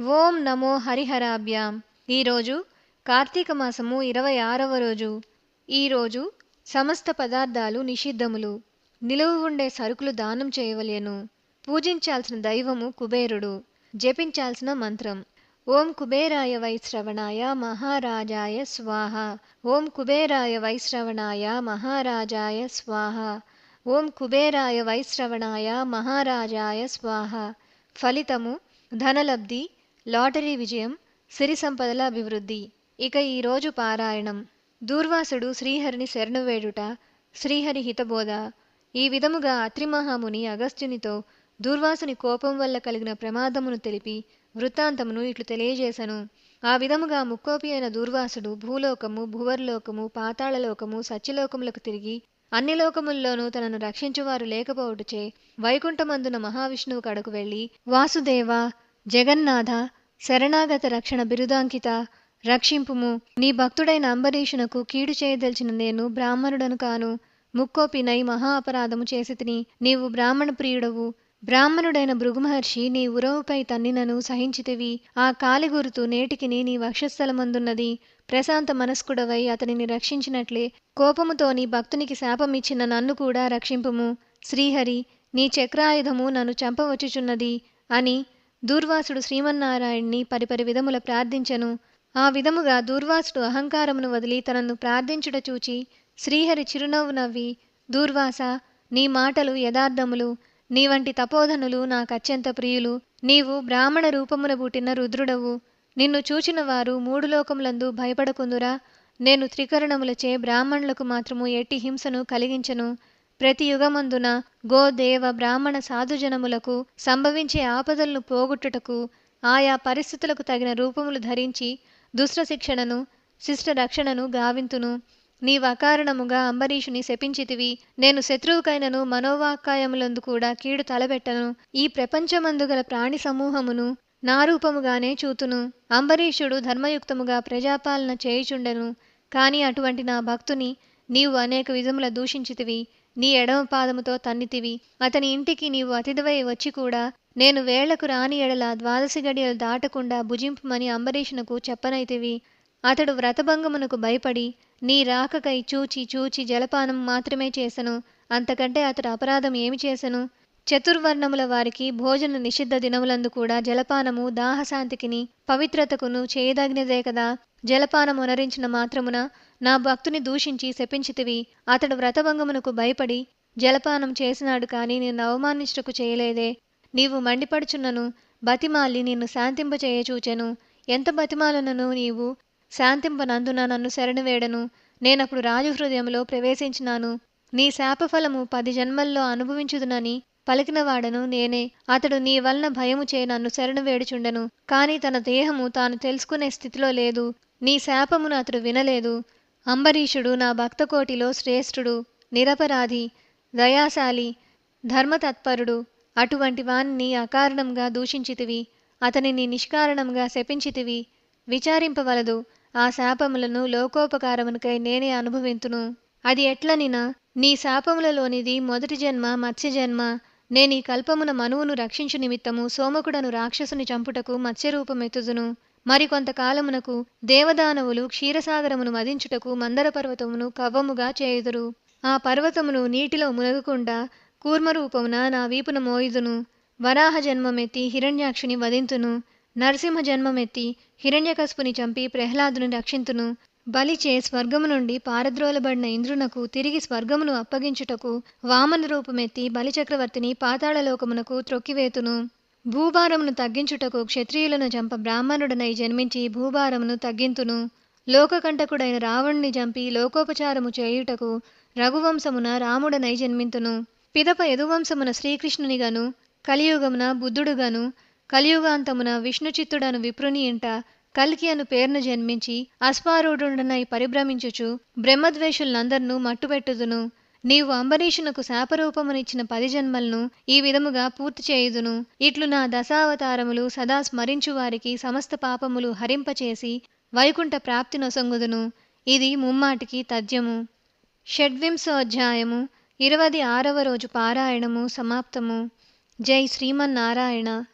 ఓం నమో హరిహరాభ్యాం. ఈరోజు కార్తీక మాసము ఇరవై ఆరవ రోజు. ఈరోజు సమస్త పదార్థాలు నిషిద్ధములు. నిలువు ఉండే సరుకులు దానం చేయవలేను. పూజించాల్సిన దైవము కుబేరుడు. జపించాల్సిన మంత్రం. ఓం కుబేరాయ వైశ్రవణాయ మహారాజాయ స్వాహ. ఓం కుబేరాయ వైశ్రవణాయ మహారాజాయ స్వాహ. ఓం కుబేరాయ వైశ్రవణాయ మహారాజాయ స్వాహ. ఫలితము ధనలబ్ధి లాటరీ విజయం సిరి సంపదల అభివృద్ధి. ఇక ఈరోజు పారాయణం. దూర్వాసుడు శ్రీహరిని శరణువేడుట శ్రీహరి హితబోధ. ఈ విధముగా అత్రిమహాముని అగస్త్యునితో దూర్వాసుని కోపం వల్ల కలిగిన ప్రమాదమును తెలిపి వృత్తాంతమును ఇట్లు తెలియజేశను ఆ విధముగా ముక్కోపి అయిన దూర్వాసుడు భూలోకము భువర్లోకము పాతాళలోకము సత్యలోకములకు తిరిగి అన్ని లోకముల్లోనూ తనను రక్షించువారు లేకపోవటచే వైకుంఠమందున మహావిష్ణువు కడకు వెళ్ళి వాసుదేవ జగన్నాథ శరణాగత రక్షణ బిరుదాంకిత రక్షింపుము. నీ భక్తుడైన అంబరీషునకు కీడు చేయదలిచిన నేను బ్రాహ్మణుడను కాను. ముక్కోపినై మహా అపరాధము చేసితిని నీవు బ్రాహ్మణ ప్రియుడవు. బ్రాహ్మణుడైన భృగుమహర్షి నీ ఉరవుపై తన్నినను సహించితివి. ఆ కాలి గురుతు నేటికిని నీ వక్షస్థలమందున్నది. ప్రశాంత మనస్కుడవై అతనిని రక్షించినట్లే కోపముతో నీ భక్తునికి శాపమిచ్చిన నన్ను కూడా రక్షింపుము. శ్రీహరి నీ చక్రాయుధము నన్ను చంపవచ్చుచున్నది అని దూర్వాసుడు శ్రీమన్నారాయణ్ణి పరిపరి విధముల ప్రార్థించెను. ఆ విధముగా దూర్వాసుడు అహంకారమును వదిలి తనను ప్రార్థించుట చూచి శ్రీహరి చిరునవ్వు నవ్వి దూర్వాస నీ మాటలు యథార్థములు నీ వంటి తపోధనులు నాకత్యంత ప్రియులు. నీవు బ్రాహ్మణ రూపమున పుట్టిన రుద్రుడవు. నిన్ను చూచిన వారు మూడు లోకములందు భయపడకుందురా. నేను త్రికరణములచే బ్రాహ్మణులకు మాత్రము ఎట్టి హింసను కలిగించను. ప్రతి యుగమందున గో దేవ బ్రాహ్మణ సాధుజనములకు సంభవించే ఆపదలను పోగొట్టుటకు ఆయా పరిస్థితులకు తగిన రూపములు ధరించి దుష్ట శిక్షణను శిష్ట రక్షణను గావింతును. నీవకారణముగా అంబరీషుని శపించితివి. నేను శత్రువుకైనను మనోవాకాయములందు కూడా కీడు తలబెట్టను ఈ ప్రపంచమందు గల ప్రాణి సమూహమును నా రూపముగానే చూతును. అంబరీషుడు ధర్మయుక్తముగా ప్రజాపాలన చేయుచుండెను. కాని అటువంటి నా భక్తుని నీవు అనేక విధముల దూషించితివి. నీ ఎడమ పాదముతో తన్నితివి. అతని ఇంటికి నీవు అతిథివై వచ్చి కూడా నేను వేళ్ళకు రాని ఎడల ద్వాదశి గడియలు దాటకుండా భుజింపుమని అంబరీషునకు చెప్పనైతివి. అతడు వ్రతభంగమునకు భయపడి నీ రాకకై చూచి చూచి జలపానం మాత్రమే చేసెను. అంతకంటే అతడు అపరాధం ఏమి చేసెను? చతుర్వర్ణముల వారికి భోజన నిషిద్ధ దినములందు కూడా జలపానము దాహశాంతికిని పవిత్రతకును చేయదగినదే కదా. జలపానం ఉనరించిన మాత్రమున నా భక్తుని దూషించి శపించితివి. అతడు వ్రతభంగమునకు భయపడి జలపానం చేసినాడు కాని నిన్ను అవమానించుటకు చేయలేదే. నీవు మండిపడుచున్నను బతిమాలి నిన్ను శాంతింపచేయచూచెను. ఎంత బతిమాలనను నీవు? శాంతింపనందున నన్ను శరణువేడను. నేనప్పుడు రాజు హృదయంలో ప్రవేశించినాను. నీ శాపఫలము పది జన్మల్లో అనుభవించుదునని పలికినవాడను నేనే. అతడు నీ వలన భయము చే నన్ను శరణు వేడుచుండెను కాని తన దేహము తాను తెలుసుకునే స్థితిలో లేదు. నీ శాపమును అతడు వినలేదు. అంబరీషుడు నా భక్తకోటిలో శ్రేష్ఠుడు నిరపరాధి దయాశాలి ధర్మతత్పరుడు. అటువంటి వాణ్ణి అకారణంగా దూషించితివి అతనిని నిష్కారణంగా శపించితివి. విచారింపవలదు ఆ శాపములను లోకోపకారమునకై నేనే అనుభవింతును. అది ఎట్లనినా నీ శాపములలోనిది మొదటి జన్మ మత్స్య జన్మ. నేనీ కల్పమున మనువును రక్షించు నిమిత్తము సోమకుడను రాక్షసుని చంపుటకు మత్స్యరూపమెత్తుదును. మరికొంతకాలమునకు దేవదానవులు క్షీరసాగరమును మదించుటకు మందర పర్వతమును కవ్వముగా చేయుదురు. ఆ పర్వతమును నీటిలో మునగకుండా కూర్మరూపమున నా వీపున మోయుదును. వరాహ జన్మమెత్తి హిరణ్యాక్షుని వధింతును. నరసింహ జన్మమెత్తి హిరణ్యకస్పుని చంపి ప్రహ్లాదును రక్షింతును. బలిచే స్వర్గము నుండి పారద్రోలబడిన ఇంద్రునకు తిరిగి స్వర్గమును అప్పగించుటకు వామన రూపమెత్తి బలిచక్రవర్తిని పాతాళలోకమునకు త్రొక్కివేతును. భూభారమును తగ్గించుటకు క్షత్రియులను చంప బ్రాహ్మణుడనై జన్మించి భూభారమును తగ్గింతును. లోకకంటకుడైన రావణుని చంపి లోకోపచారము చేయుటకు రఘువంశమున రాముడనై జన్మింతును. పిదప యదువంశమున శ్రీకృష్ణునిగను కలియుగమున బుద్ధుడుగను కలియుగాంతమున విష్ణుచిత్తుడను విప్రుని ఇంట కల్కి అను పేరును జన్మించి అశ్వారూఢుడనై పరిభ్రమించుచు బ్రహ్మద్వేషులందరినూ మట్టుపెట్టుదును. నీవు అంబరీషునకు శాపరూపమునిచ్చిన పది జన్మలను ఈ విధముగా పూర్తి చేయుదును. ఇట్లు నా దశావతారములు సదా స్మరించు వారికి సమస్త పాపములు హరింపచేసి వైకుంఠ ప్రాప్తి నొసంగుదును. ఇది ముమ్మాటికి తథ్యము. షడ్వింశోధ్యాయము ఇరవది ఆరవ రోజు పారాయణము సమాప్తము. జై శ్రీమన్నారాయణ.